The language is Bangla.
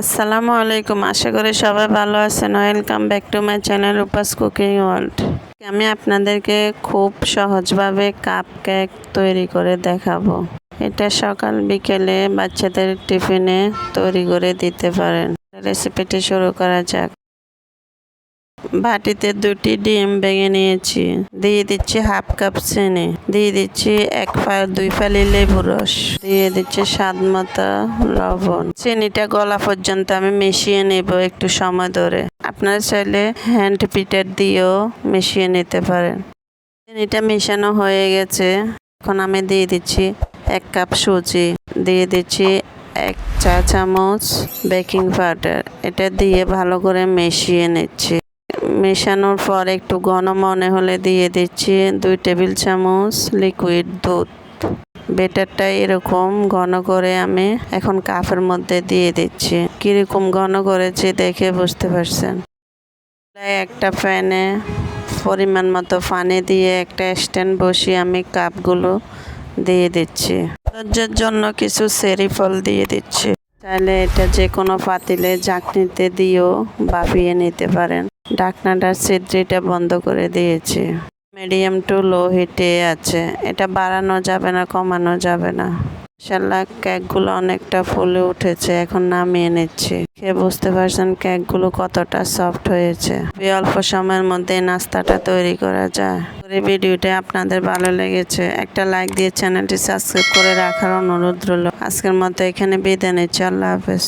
আসসালামু আলাইকুম। আশা করি সবাই ভালো আছেন। Welcome back to my channel Upas cooking world আমি আপনাদেরকে খুব সহজভাবে কাপ কেক তৈরি করে দেখাবো। এটা সকাল বিকেলে বাচ্চাদের টিফিনে তৈরি করে দিতে পারেন। রেসিপিটি শুরু করা যাক। বাটিতে দুটি ডিম ভেঙে নিয়েছি। দিয়ে দিচ্ছি হাফ কাপ চিনি। দিয়ে দিচ্ছি এক ফা দুই ফালি লেবু রস। দিয়ে দিচ্ছি স্বাদ মতো লবণ। চিনিটা গলা পর্যন্ত আমি মিশিয়ে নেব একটু সময় ধরে। আপনারা চাইলে হ্যান্ড পিটার দিয়েও মিশিয়ে নিতে পারেন। চিনিটা মেশানো হয়ে গেছে। এখন আমি দিয়ে দিচ্ছি এক কাপ সুজি। দিয়ে দিচ্ছি এক চা চামচ বেকিং পাউডার এটা দিয়ে ভালো করে মিশিয়ে নিচ্ছি। মেশানোর পর একটু ঘন মনে হলে দিয়ে দিচ্ছি দুই টেবিল চামচ লিকুইড দুধ। বেটারটা এরকম ঘন করে আমি এখন কাপের মধ্যে দিয়ে দিচ্ছি। কীরকম ঘন করেছি দেখে বুঝতে পারছেন? একটা প্যানে পরিমাণ মতো পানি দিয়ে একটা স্ট্যান্ড বসিয়ে আমি কাপগুলো দিয়ে দিচ্ছি। সৌন্দর্যের জন্য কিছু সেরি ফল দিয়ে দিচ্ছি। চাইলে এটা যে কোনো পাতিলে ঝাঁকনিতে দিয়েও বাপিয়ে নিতে পারেন। ঢাকনাটার ছিদ্রিটা বন্ধ করে দিয়েছি। মিডিয়াম টু লো হিটে আছে। এটা বাড়ানো যাবে না, কমানো যাবে না। ইনশাল্লাহ কেকগুলো অনেকটা ফুলে উঠেছে, এখন নামিয়ে নিচ্ছি। খেয়ে বুঝতে পারছেন কেকগুলো কতটা সফট হয়েছে। অল্প সময়ের মধ্যে নাস্তাটা তৈরি করা যায়। এই ভিডিওটা আপনাদের ভালো লেগেছে, একটা লাইক দিয়ে চ্যানেলটি সাবস্ক্রাইব করে রাখার অনুরোধ রইল। আজকের মতো এখানে বিদায় নিচ্ছি, আল্লাহ হাফেজ।